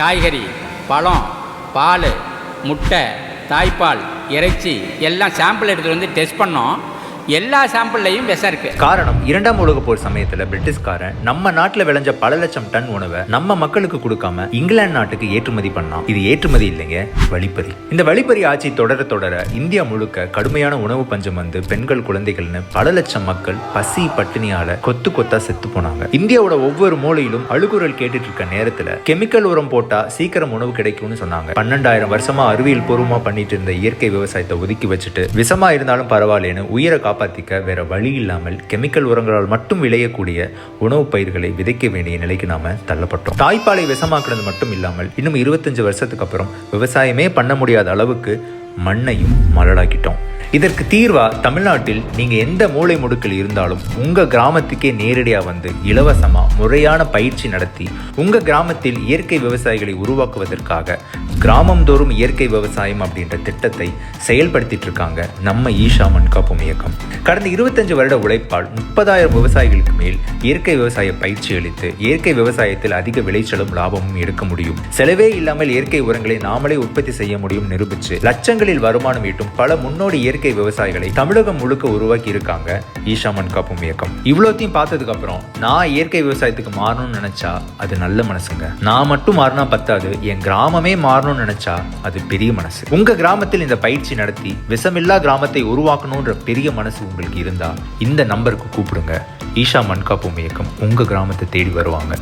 காய்கறி பழம் பால் முட்டை தாய்ப்பால் இறைச்சி எல்லாம் சாம்பிள் எடுத்துகிட்டு வந்து டெஸ்ட் பண்ணோம். எல்லா சாம்பிள்லையும் விஷம் இருக்கு. காரணம் இரண்டாம் உலக போர் சமயத்துல பிரிட்டிஷ்காரன் நம்ம நாட்டுல விளைஞ்ச பல லட்சம் டன் உணவை நம்ம மக்களுக்கு கொடுக்காம இங்கிலாந்து நாட்டுக்கு ஏற்றுமதி பண்ணான். இது ஏற்றுமதி இல்லைங்க வழிப்பறி. இந்த வழிப்பறி ஆட்சி தொடர தொடர இந்தியா முழுக்க கடுமையான உணவு பஞ்சம் வந்து பெண்கள் குழந்தைகள்னு பல லட்சம் மக்கள் பசி பட்டினியால கொத்து கொத்தா செத்து போனாங்க. இந்தியாவோட ஒவ்வொரு மூலையிலும் அழுகுரல் கேட்டுட்டு இருக்க நேரத்துல கெமிக்கல் உரம் போட்டா சீக்கிரம் உணவு கிடைக்கும்னு சொன்னாங்க. பன்னெண்டாயிரம் வருஷமா அறிவியல் பூர்வமா பண்ணிட்டு இருந்த இயற்கை விவசாயத்தை ஒதுக்கி வச்சுட்டு விஷமா இருந்தாலும் பரவாயில்லன்னு உயிரை காப்பாற்றிக்க வேறு வழி இல்லாமல் கெமிக்கல் உரங்களால் மட்டும் விளையக்கூடிய உணவுப் பயிர்களை விதைக்க வேண்டிய நிலைக்கு நாம தள்ளப்பட்டோம். தாய்ப்பாலை விஷமாக்குனது மட்டும் இல்லாமல் இன்னும் இருபத்தஞ்சு வருஷத்துக்கு அப்புறம் விவசாயமே பண்ண முடியாத அளவுக்கு மண்ணையும் மலடாக்கிட்டோம் இதற்கு தீர்வா தமிழ்நாட்டில் நீங்க எந்த மூலை முடுக்கில் இருந்தாலும் உங்க கிராமத்துக்கே நேரடியா வந்து இலவசமா முறையான பயிற்சி நடத்தி உங்க கிராமத்தில் இயற்கை விவசாயிகளை உருவாக்குவதற்காக கிராமந்தோறும் இயற்கை விவசாயம் அப்படின்ற திட்டத்தை செயல்படுத்திட்டு இருக்காங்க நம்ம ஈஷா மண்காப்பும் இயக்கம் கடந்த இருபத்தஞ்சு வருட உழைப்பால் முப்பதாயிரம் விவசாயிகளுக்கு மேல் இயற்கை விவசாய பயிற்சி அளித்து இயற்கை விவசாயத்தில் அதிக விளைச்சலும் லாபமும் எடுக்க முடியும். செலவே இல்லாமல் இயற்கை உரங்களை நாமளே உற்பத்தி செய்ய முடியும் நிரூபிச்சு லட்சங்களில் வருமானம் ஈட்டும் பல முன்னோடி இயற்கை விவசாயிகளை தமிழகம் முழுக்க உருவாக்கி இருக்காங்க ஈஷா மண்காப்பும் இயக்கம் இவ்வளோத்தையும் பார்த்ததுக்கு அப்புறம் நான் இயற்கை விவசாயத்துக்கு மாறணும்னு நினைச்சா அது நல்ல மனசுங்க. நான் மட்டும் மாறினா பத்தாது. என் கிராமமே மாறணும்னு நினைச்சா அது பெரிய மனசு. உங்க கிராமத்தில் இந்த பயிற்சி நடத்தி விஷமில்லா கிராமத்தை உருவாக்கணும்ன்ற பெரிய மனசு உங்களுக்கு இருந்தா இந்த நம்பருக்கு கூப்பிடுங்க. ஈஷா மன்கா காப்பும் இயக்கம் உங்க கிராமத்தை தேடி வருவாங்க.